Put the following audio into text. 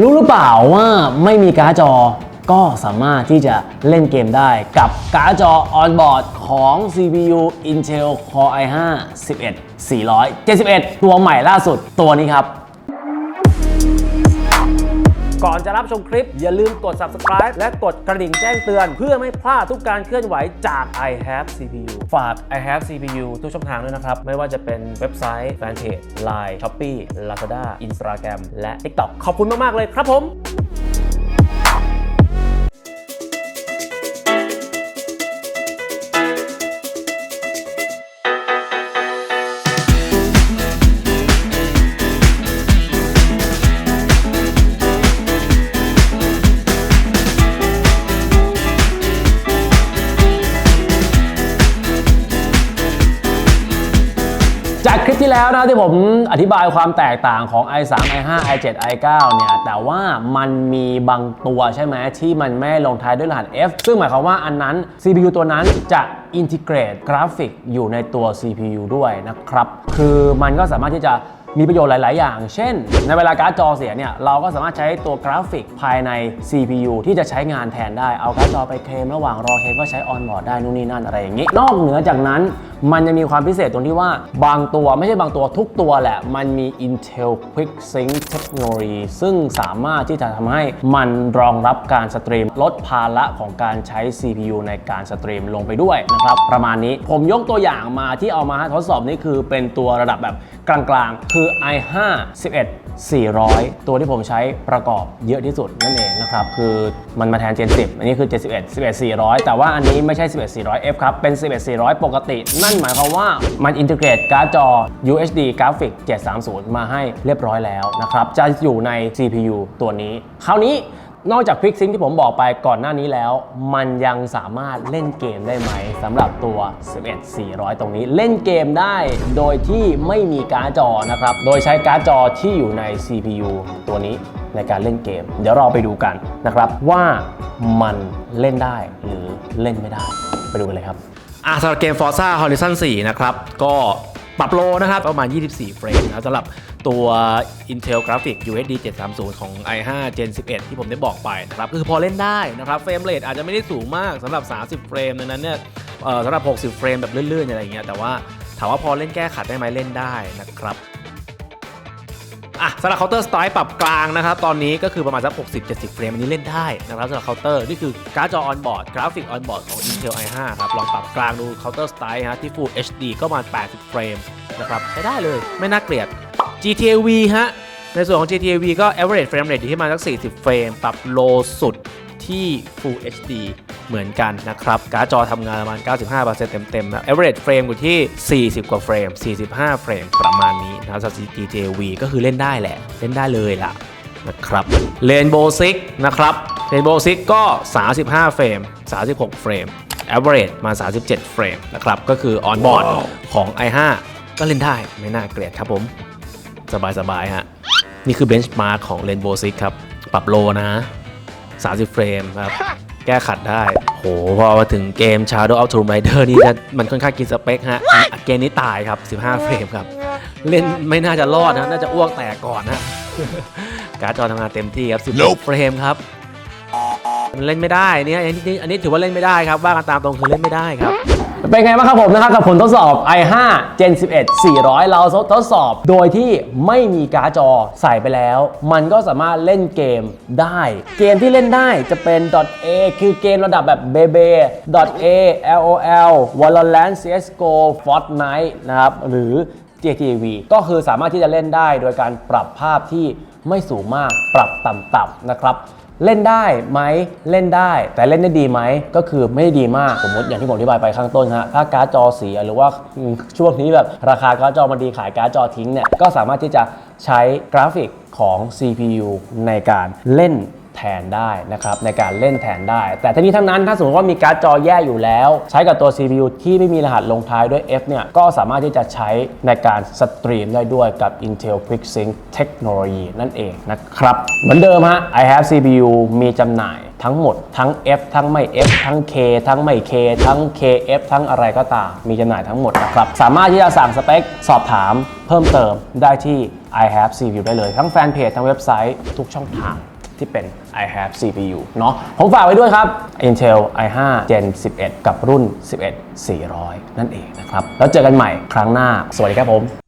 รู้หรือเปล่าว่าไม่มีการ์ดจอก็สามารถที่จะเล่นเกมได้กับการ์ดจอออนบอร์ดของ CPU Intel Core i5 11 471 ตัวใหม่ล่าสุดตัวนี้ครับ ก่อนจะรับชมคลิป อย่าลืมกด subscribe และกดกระดิ่งแจ้งเตือน เพื่อไม่พลาดทุกการเคลื่อนไหวจาก i have CPU ฝาก i have CPU ทุกช่องทางด้วยนะครับ ไม่ว่าจะเป็นเว็บไซต์แฟนเพจ Line Shopee Lazada Instagram และ TikTok ขอบคุณมาก ๆ เลยครับผม จากคลิปที่แล้วนะที่ผมอธิบายความแตกต่างของ i3 i5 i7 i9 เนี่ย แต่ว่ามันมีบางตัวใช่ไหมที่มันไม่ลงท้ายด้วยรหัส F ซึ่งหมายความว่าอันนั้น CPU ตัวนั้นจะอินทิเกรตกราฟิกอยู่ในตัว CPU ด้วยนะครับ คือมันก็สามารถที่จะ มีประโยชน์หลาย ๆ อย่าง เช่น ในเวลาการ์ดจอเสียเนี่ย เราก็สามารถใช้ตัวกราฟิกภายใน CPU ที่จะใช้งานแทนได้ เอาการ์ดจอไปเคลมระหว่างรอเคลมก็ใช้ออนบอร์ดได้นู่นนี่นั่นอะไรอย่างนี้ นอกเหนือจากนั้นมันจะมีความพิเศษตรงที่ว่าบางตัวไม่ใช่บางตัวทุกตัวแหละ มันมี Intel Quick Sync Technology ซึ่งสามารถที่จะทำให้มันรองรับการสตรีม ลดภาระของการใช้ CPU ในการสตรีมลงไปด้วยนะครับ ประมาณนี้ผมยกตัวอย่างมาที่เอามาให้ทดสอบนี่คือเป็นตัวระดับแบบกลาง ๆ คือือ i5 11 400 ตัวที่ผมใช้ประกอบเยอะที่สุดนั่นเองนะครับ คือมันมาแทน Gen 10 อันนี้คือ71 11 400 แต่ว่าอันนี้ไม่ใช่ 11 400F ครับ เป็น 11 400 ปกติ นั่นหมายความว่ามันอินทิเกรตการ์ดจอ UHD กราฟิก730 มาให้เรียบร้อยแล้วนะครับ จะอยู่ใน CPU ตัวนี้ คราวนี้ นอกจาก Quick Sync ที่ผมบอกไปก่อนหน้านี้แล้ว มันยังสามารถเล่นเกมได้ไหมสำหรับตัว 11400 ตรงนี้เล่นเกมได้โดยที่ไม่มีการ์ดจอนะครับ โดยใช้การ์ดจอที่อยู่ใน CPU ตัวนี้ในการเล่นเกม เดี๋ยวเราไปดูกันนะครับว่ามันเล่นได้หรือเล่นไม่ได้ ไปดูกันเลยครับอะสำหรับเกม Forza Horizon 4 นะครับ ก็ ปรับโลนะครับ ประมาณ 24 เฟรมนะสำหรับตัว Intel Graphic UHD 730 ของ i5 Gen 11 ที่ผมได้บอกไปนะครับก็คือพอเล่นได้นะครับเฟรมเรทอาจจะไม่ได้สูงมากสำหรับ 30 เฟรมดังนั้นเนี่ยสำหรับ 60 เฟรมแบบลื่นๆ อะไรอย่างเงี้ยแต่ว่าถามว่าพอเล่นแก้ขัดได้ไหมเล่นได้นะครับ อะสำหรับเคาน์เตอร์สไตล์ปรับกลางนะครับ ตอนนี้ก็คือประมาณสัก 60-70 เฟรมอันนี้เล่นได้นะครับสำหรับเคาน์เตอร์นี่คือการ์ดจอออนบอร์ดกราฟิกออนบอร์ดของ Intel i5 ครับลองปรับกลางดูเคาน์เตอร์สไตล์ฮะที่ Full HD ก็ประมาณ 80 เฟรมนะครับใช้ได้เลยไม่น่าเกลียด GTA V ฮะในส่วนของ GTA V ก็ average frame rate อยู่ที่ประมาณสัก 40 เฟรม ปรับโลสุด ที่ Full HD เหมือนกันนะครับ การ์ดจอทำงานประมาณ 95%เต็มๆนะ average frame อยู่ที่ 40 กว่าเฟรม 45 เฟรมประมาณนี้นะครับสำหรับ GTA V ก็คือเล่นได้แหละ เล่นได้เลยล่ะนะครับ Rainbow Six นะครับ Rainbow Six ก็ 35 เฟรม 36 เฟรม average มา 37 เฟรมนะครับ ก็คือ on board ของ i5 ก็เล่นได้ไม่น่าเกลียดครับผม สบายๆฮะนี่คือเบนช์มาร์กของ Rainbow Six ครับ ปรับโลนะ 30 เฟรมครับ แก้ขัดได้ โห พอมาถึงเกม Shadow of Tomb Raider นี่จะมันค่อนข้างกินสเปคฮะ เกมนี้ตายครับ 15 เฟรมครับ เล่นไม่น่าจะรอดนะ น่าจะอ้วกแตกก่อนนะ การ์ดจอทำงานเต็มที่ครับ16เฟรมครับมันเล่นไม่ได้เนี่ยอันนี้อันนี้ถือว่าเล่นไม่ได้ครับว่ากันตามตรงคือเล่นไม่ได้ครับ เป็นไงบ้างครับผมนะครับกับผลทดสอบ i5 Gen 11 400 เราทดสอบ โดยที่ไม่มีการ์ดจอใส่ไปแล้ว มันก็สามารถเล่นเกมได้ เกมที่เล่นได้จะเป็น .a คือเกมระดับแบบเบเบ .a lol valorant csgo fortnite นะครับหรือ JTV ก็คือสามารถที่จะเล่นได้โดยการปรับภาพที่ไม่สูงมากปรับต่ำๆนะครับเล่นได้ไหมเล่นได้ แต่เล่นได้ดีไหมก็คือไม่ได้ดีมากสมมติอย่างที่ผมอธิบายไปข้างต้นฮะถ้าการ์ดจอเสียหรือว่าช่วงนี้แบบราคาการ์ดจอมาดีขายการ์ดจอทิ้งเนี่ยก็สามารถที่จะใช้กราฟิกของ CPU ในการเล่น แทนได้นะครับในการเล่นแทนได้ แต่ทั้งนี้ทั้งนั้นถ้าสมมติว่ามีการ์ดจอแย่อยู่แล้ว ใช้กับตัว CPU ที่ไม่มีรหัสลงท้ายด้วย F เนี่ยก็สามารถที่จะใช้ในการสตรีมได้ด้วยกับ Intel QuickSync Technology นั่นเองนะครับ เหมือนเดิมฮะ I have CPU มีจำหน่ายทั้งหมดทั้ง F ทั้งไม่ F ทั้ง K ทั้งไม่ K ทั้ง KF ทั้งอะไรก็ตาม มีจำหน่ายทั้งหมดนะครับ สามารถที่จะสั่งสเปค สอบถามเพิ่มเติมได้ที่ i have CPU ได้เลย ทั้งแฟนเพจทั้งเว็บไซต์ทุกช่องทาง ที่เป็น i have CPU เนาะผมฝากไว้ด้วยครับ Intel i5 Gen 11 กับรุ่น 11 400 นั่นเองนะครับ แล้วเจอกันใหม่ครั้งหน้า สวัสดีครับผม